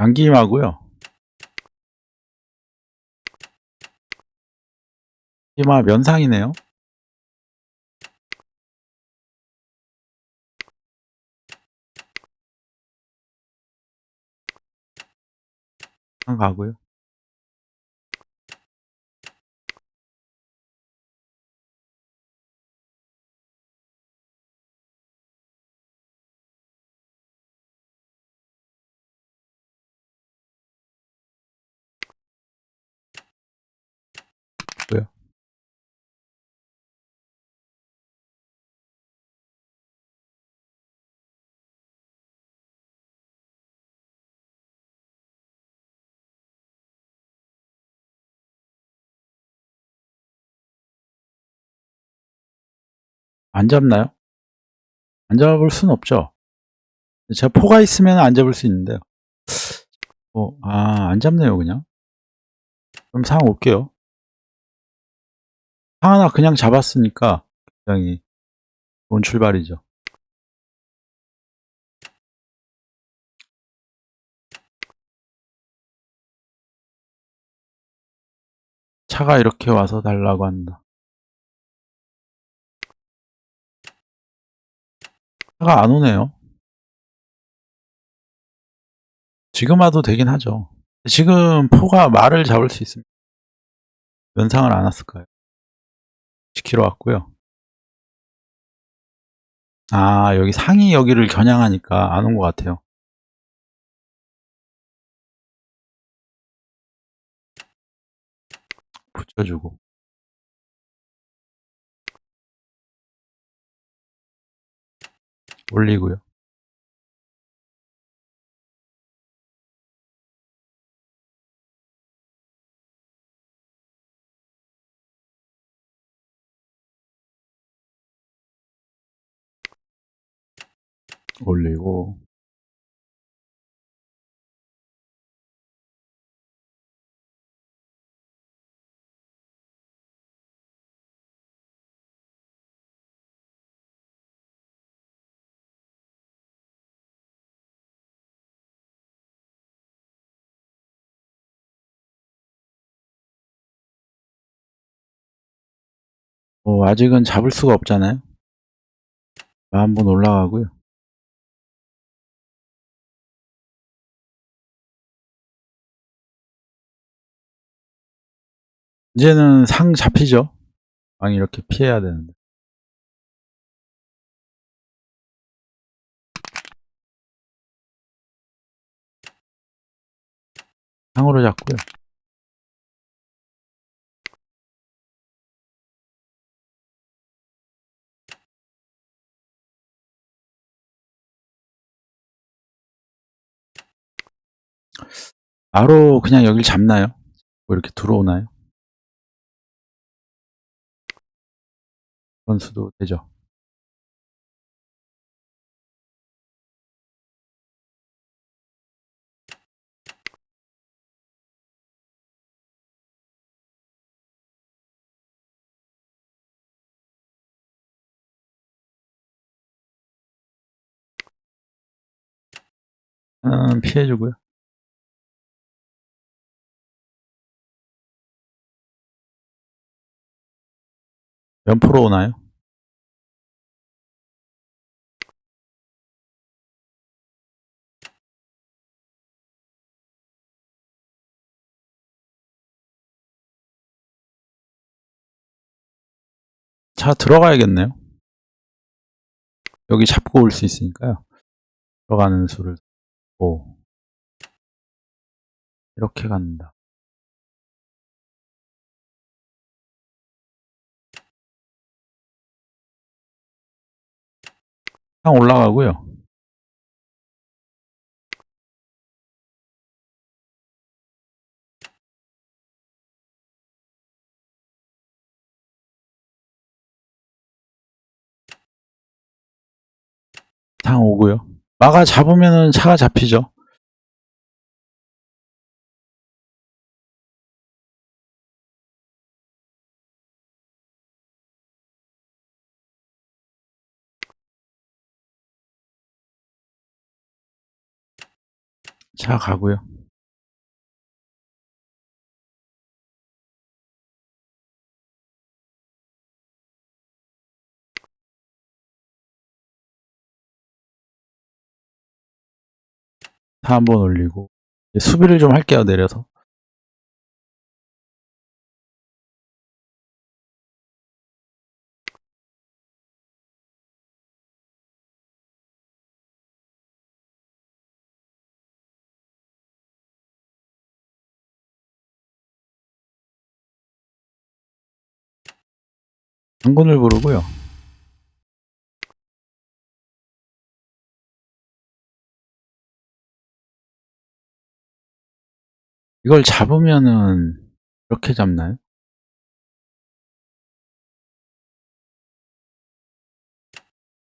양기임하고요. 이마 면상이네요. 상 가고요. 안 잡나요? 안 잡을 순 없죠. 제가 포가 있으면 안 잡을 수 있는데요. 어, 아, 안 잡네요, 그냥. 그럼 상 올게요. 상 하나 그냥 잡았으니까 굉장히 좋은 출발이죠. 차가 이렇게 와서 달라고 한다. 차가 안 오네요. 지금 와도 되긴 하죠. 지금 포가 말을 잡을 수 있습니다. 면상을 안 왔을까요? 지키러 왔고요. 아, 여기 상이 여기를 겨냥하니까 안 온 것 같아요. 붙여주고. 올리고요. 올리고. 어, 아직은 잡을 수가 없잖아요. 한번 올라가고요. 이제는 상 잡히죠. 왕이 이렇게 피해야 되는데. 상으로 잡고요. 바로 그냥 여길 잡나요? 뭐 이렇게 들어오나요? 그런 수도 되죠. 음, 피해주고요. 면포로 오나요? 차 들어가야겠네요. 여기 잡고 올 수 있으니까요. 들어가는 수를 오 이렇게 간다. 상 올라가고요. 상 오고요. 마가 잡으면은 차가 잡히죠. 차 가고요. 차 한번 올리고 수비를 좀 할게요 내려서 장군을 부르고요. 이걸 잡으면은 이렇게 잡나요?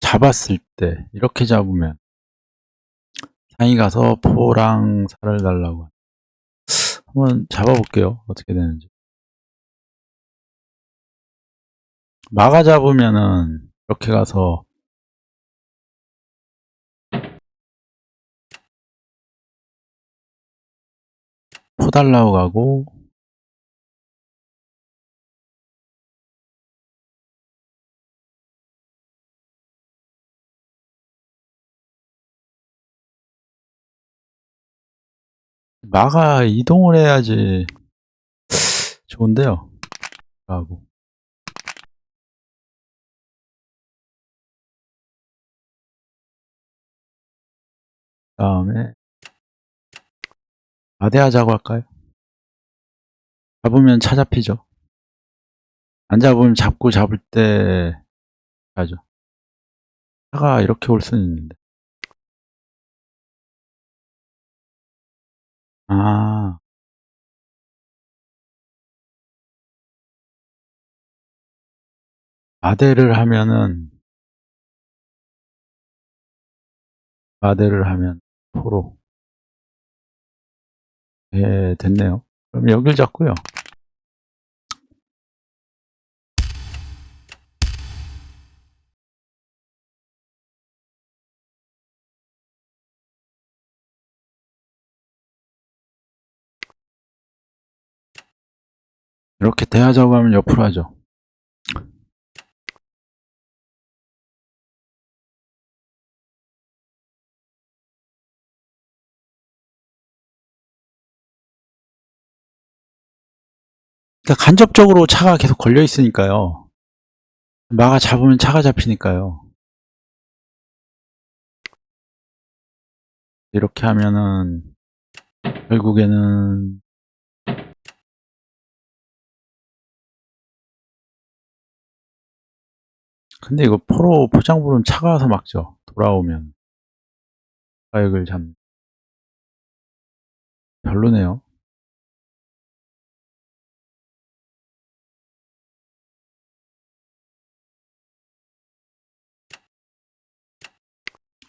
잡았을 때 이렇게 잡으면 상이 가서 포랑 살을 달라고. 한번 잡아볼게요. 어떻게 되는지 막아 잡으면은 이렇게 가서 포 달라고 가고 막아 이동을 해야지 좋은데요. 하고 다음에 아대하자고 할까요? 잡으면 차 잡히죠. 안 잡으면 잡고 잡을 때 가죠. 차가 이렇게 올 수는 있는데. 아, 아대를 하면은 아대를 하면 포로 예, 됐네요. 그럼 여길 잡고요. 이렇게 대하자고 하면 옆으로 하죠. 그러니까 간접적으로 차가 계속 걸려 있으니까요. 막아 잡으면 차가 잡히니까요. 이렇게 하면은 결국에는 근데 이거 포로 포장 부르면 차가 와서 막죠. 돌아오면 가역을 잡 별로네요.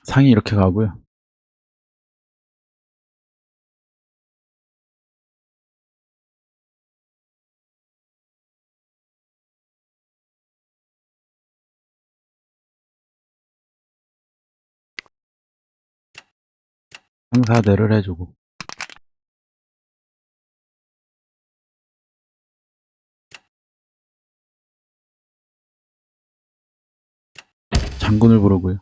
상이 이렇게 가고요. 상사대를 해주고 장군을 부르고요.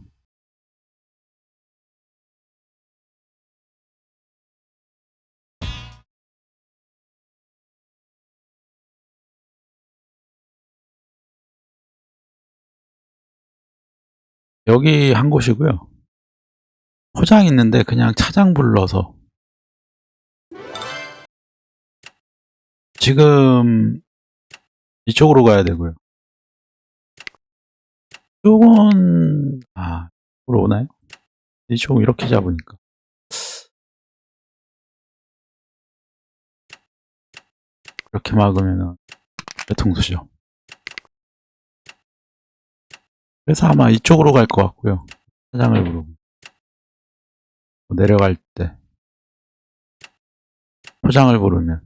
여기 한 곳이고요. 포장 있는데 그냥 차장 불러서 지금 이쪽으로 가야 되고요. 이쪽은 아 이쪽으로 오나요? 이쪽 이렇게 잡으니까 이렇게 막으면은 대통수죠. 그래서 아마 이쪽으로 갈 것 같고요. 차장을 부르고 내려갈 때 포장을 부르면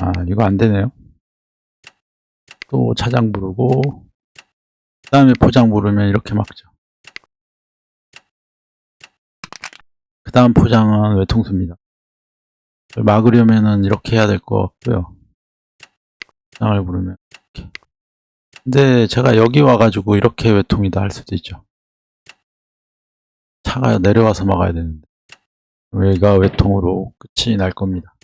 아 이거 안 되네요. 또 차장 부르고 그 다음에 포장 부르면 이렇게 막죠. 그 다음 포장은 외통수입니다. 막으려면은 이렇게 해야 될 것 같고요. 포장을 부르면. 근데 제가 여기 와가지고 이렇게 외통이다 할 수도 있죠. 차가 내려와서 막아야 되는데 여기가 외통으로 끝이 날 겁니다.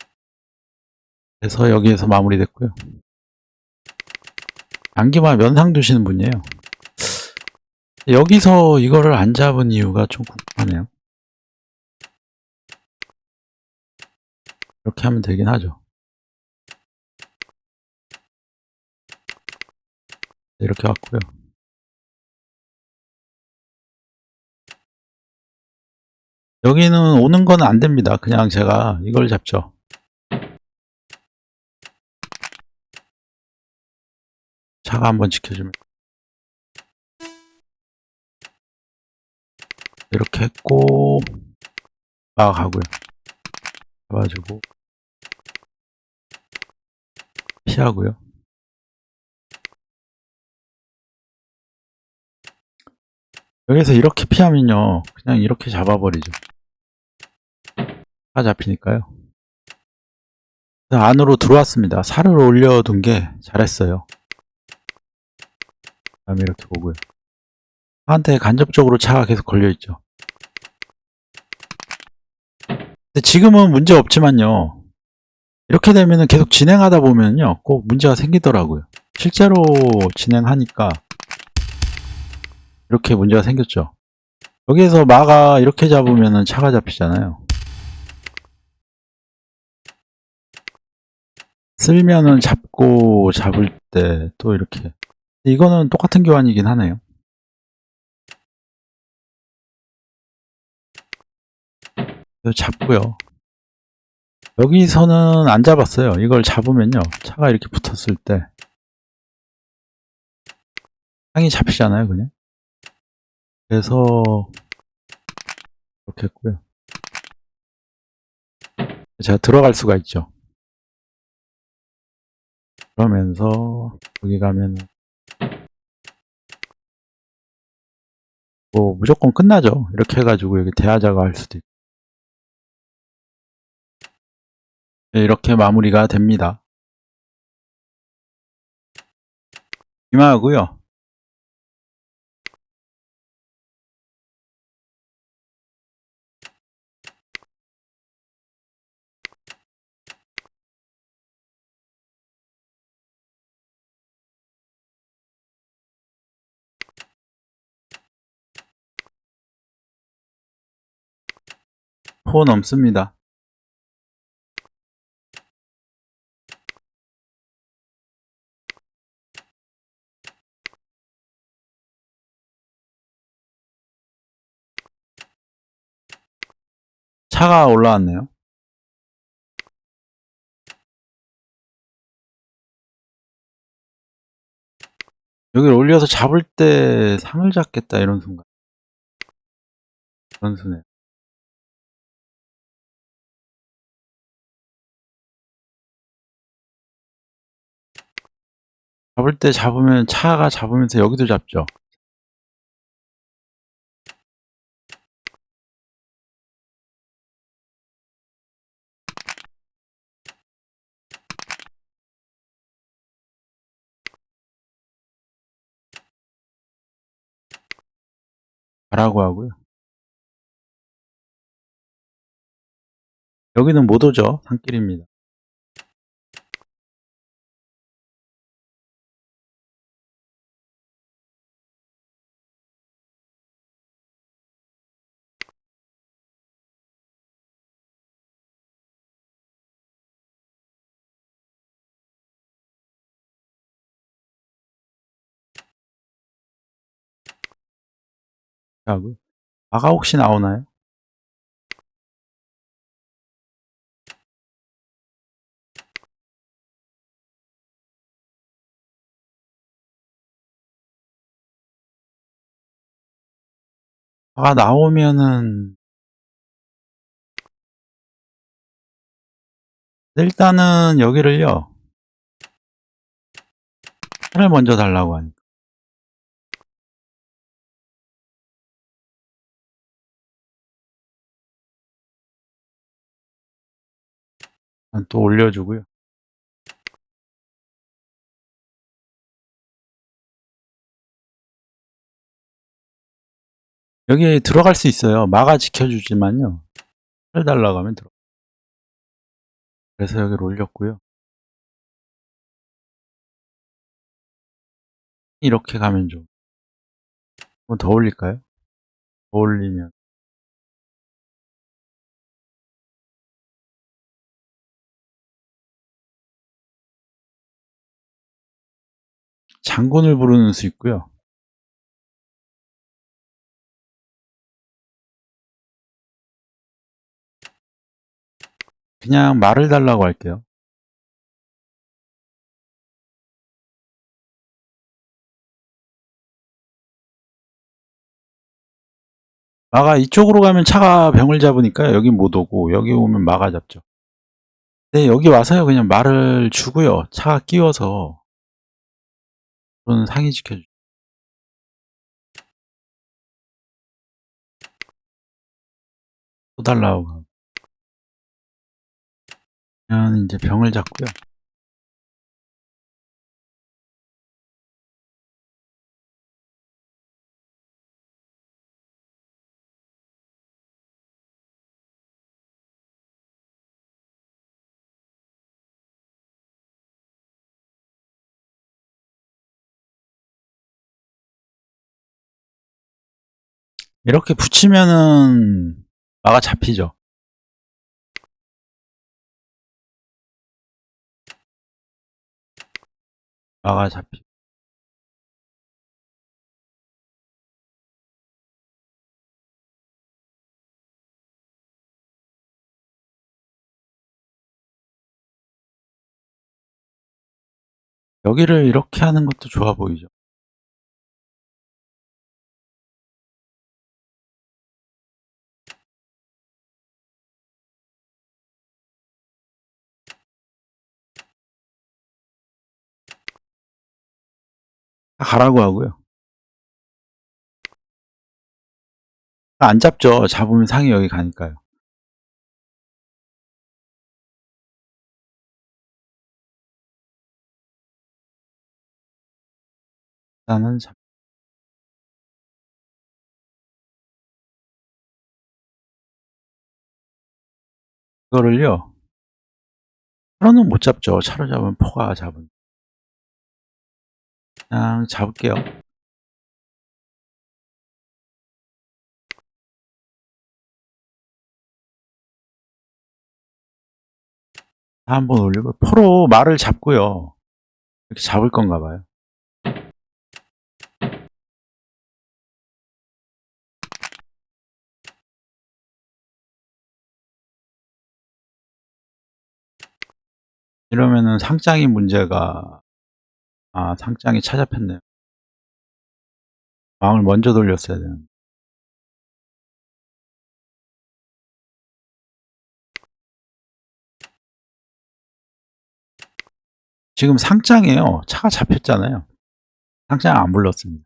그래서 여기에서 마무리됐고요. 안기만 면상 두시는 분이에요. 여기서 이거를 안 잡은 이유가 좀 궁금하네요. 이렇게 하면 되긴 하죠. 이렇게 왔고요. 여기는 오는 건 안 됩니다. 그냥 제가 이걸 잡죠. 차가 한번 지켜주면 이렇게 했고 나가고요. 잡아주고 피하고요. 여기서 이렇게 피하면요. 그냥 이렇게 잡아버리죠. 다 잡히니까요. 안으로 들어왔습니다. 살을 올려둔 게 잘했어요. 다음에 이렇게 보고요. 한테 간접적으로 차가 계속 걸려있죠. 근데 지금은 문제 없지만요. 이렇게 되면은 계속 진행하다 보면요. 꼭 문제가 생기더라고요. 실제로 진행하니까 이렇게 문제가 생겼죠. 여기에서 마가 이렇게 잡으면은 차가 잡히잖아요. 쓸면은 잡고 잡을 때 또 이렇게 이거는 똑같은 교환이긴 하네요. 잡고요. 여기서는 안 잡았어요. 이걸 잡으면요. 차가 이렇게 붙었을 때 상이 잡히잖아요, 그냥. 그래서 이렇게 했고요. 제가 들어갈 수가 있죠. 그러면서 여기 가면 뭐 무조건 끝나죠. 이렇게 해가지고 여기 대하자가 할 수도 있고 네, 이렇게 마무리가 됩니다. 이만하고요. 포 넘습니다. 차가 올라왔네요. 여기를 올려서 잡을 때 상을 잡겠다 이런 순간 그런 순에 잡을 때 잡으면 차가 잡으면서 여기도 잡죠. 가라고 하고요. 여기는 못 오죠. 산길입니다. 하고요. 아가 혹시 나오나요? 아가 나오면은 일단은 여기를요. 차를 먼저 달라고 하니 또 올려주고요. 여기 들어갈 수 있어요. 막아 지켜주지만요. 팔 달라고 하면 들어. 그래서 여기를 올렸고요. 이렇게 가면 좀. 한번 더 올릴까요? 더 올리면. 장군을 부르는 수 있고요. 그냥 말을 달라고 할게요. 마가 이쪽으로 가면 차가 병을 잡으니까 여기 못 오고 여기 오면 마가 잡죠. 네, 여기 와서요. 그냥 말을 주고요. 차가 끼워서 저는 상위 지켜주죠. 또 달라고. 그러면 이제 병을 잡고요. 이렇게 붙이면은 마가 잡히죠. 마가 잡히. 여기를 이렇게 하는 것도 좋아 보이죠. 가라고 하고요. 안 잡죠. 잡으면 상이 여기 가니까요. 일단은 잡. 이거를요. 차로는 못 잡죠. 차로 잡으면 포가 잡은. 그냥 잡을게요. 한번 올리고 포로 말을 잡고요. 이렇게 잡을 건가 봐요. 이러면은 상장이 문제가 아 상장이 찾아폈네요. 마음을 먼저 돌렸어야 되는데. 지금 상장이에요. 차가 잡혔잖아요. 상장 안 불렀습니다.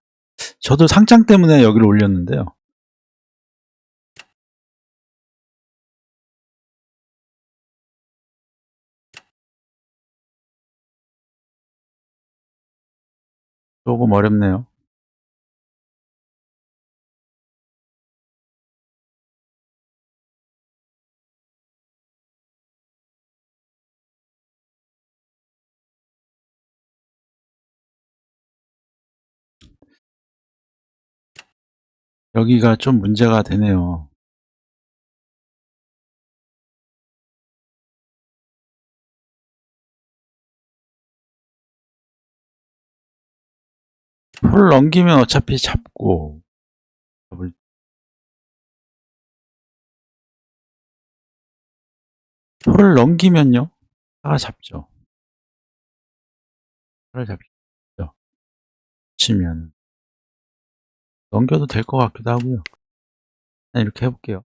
저도 상장 때문에 여기를 올렸는데요. 조금 어렵네요. 여기가 좀 문제가 되네요. 풀을 넘기면 어차피 잡고 잡을 풀을 넘기면요 차가 잡죠. 차를 잡죠. 치면 넘겨도 될 것 같기도 하고요. 이렇게 해볼게요.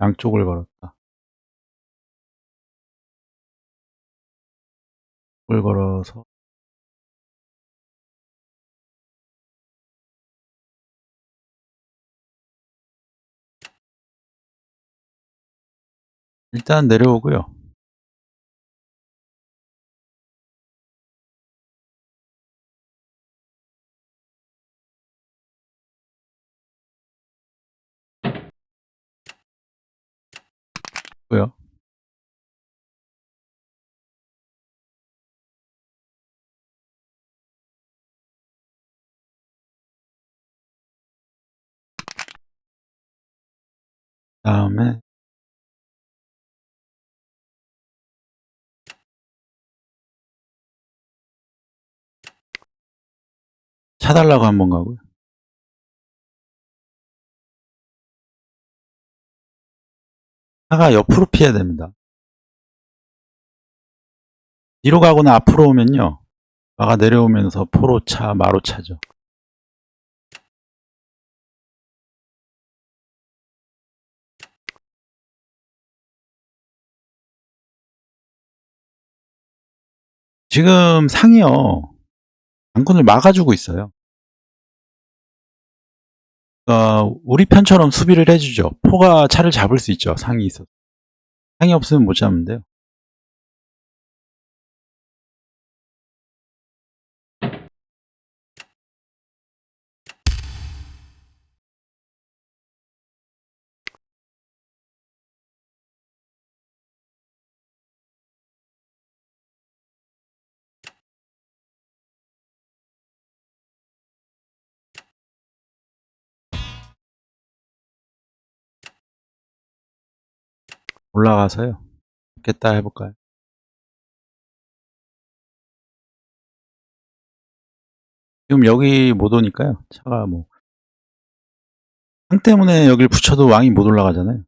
양쪽을 걸었다. 쪽을 걸어서 일단 내려오고요. 다음에 차달라고 한번 가고요. 차가 옆으로 피해야 됩니다. 뒤로 가거나 앞으로 오면요. 마가 내려오면서 포로차, 마로차죠. 지금 상이요. 장군을 막아주고 있어요. 어, 우리 편처럼 수비를 해주죠. 포가 차를 잡을 수 있죠. 상이 있어. 상이 없으면 못 잡는데요. 올라가서요. 겠다 해볼까요? 지금 여기 못 오니까요. 차가 뭐. 상 때문에 여길 붙여도 왕이 못 올라가잖아요.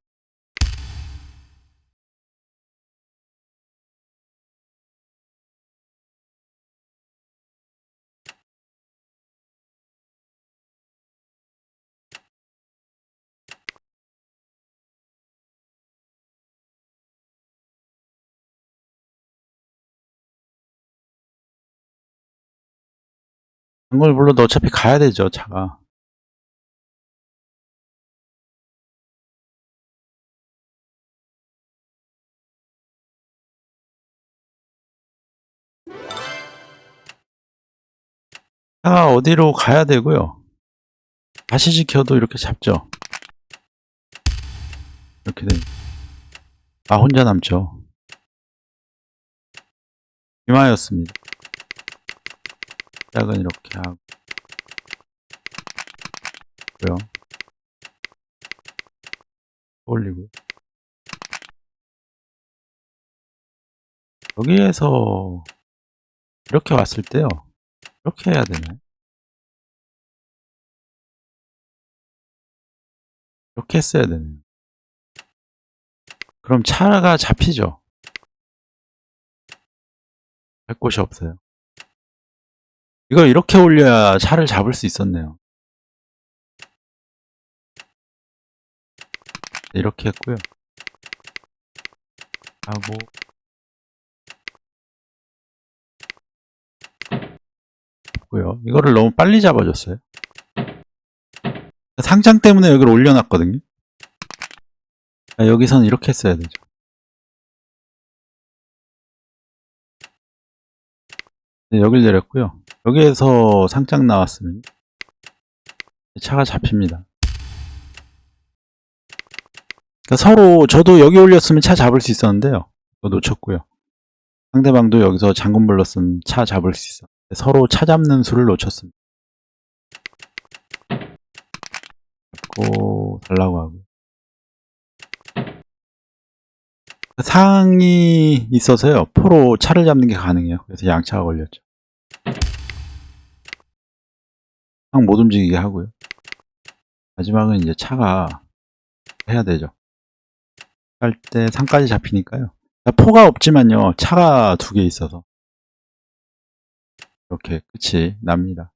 장군을 불러도 어차피 가야 되죠, 차가. 차가 어디로 가야 되고요. 다시 지켜도 이렇게 잡죠. 이렇게 돼. 아, 혼자 남죠. 비마였습니다. 시작은 이렇게 하고. 고요. 올리고. 여기에서 이렇게 왔을 때요. 이렇게 해야 되나요? 이렇게 했어야 되네요. 그럼 차가 잡히죠. 할 곳이 없어요. 이걸 이렇게 올려야 차를 잡을 수 있었네요. 이렇게 했고요. 하고 고요. 이거를 너무 빨리 잡아줬어요. 상장 때문에 여기를 올려놨거든요. 아, 여기서는 이렇게 했어야 되죠. 여길 내렸고요. 여기에서 상장 나왔으면 차가 잡힙니다. 그러니까 서로 저도 여기 올렸으면 차 잡을 수 있었는데요. 놓쳤고요. 상대방도 여기서 장군 불렀으면 차 잡을 수 있어. 서로 차 잡는 수를 놓쳤습니다. 잡고 달라고 하고. 상이 있어서요. 포로 차를 잡는 게 가능해요. 그래서 양차가 걸렸죠. 상못 움직이게 하고요. 마지막은 이제 차가 해야 되죠. 할때 상까지 잡히니까요. 포가 없지만요. 차가 두 개 있어서 이렇게 끝이 납니다.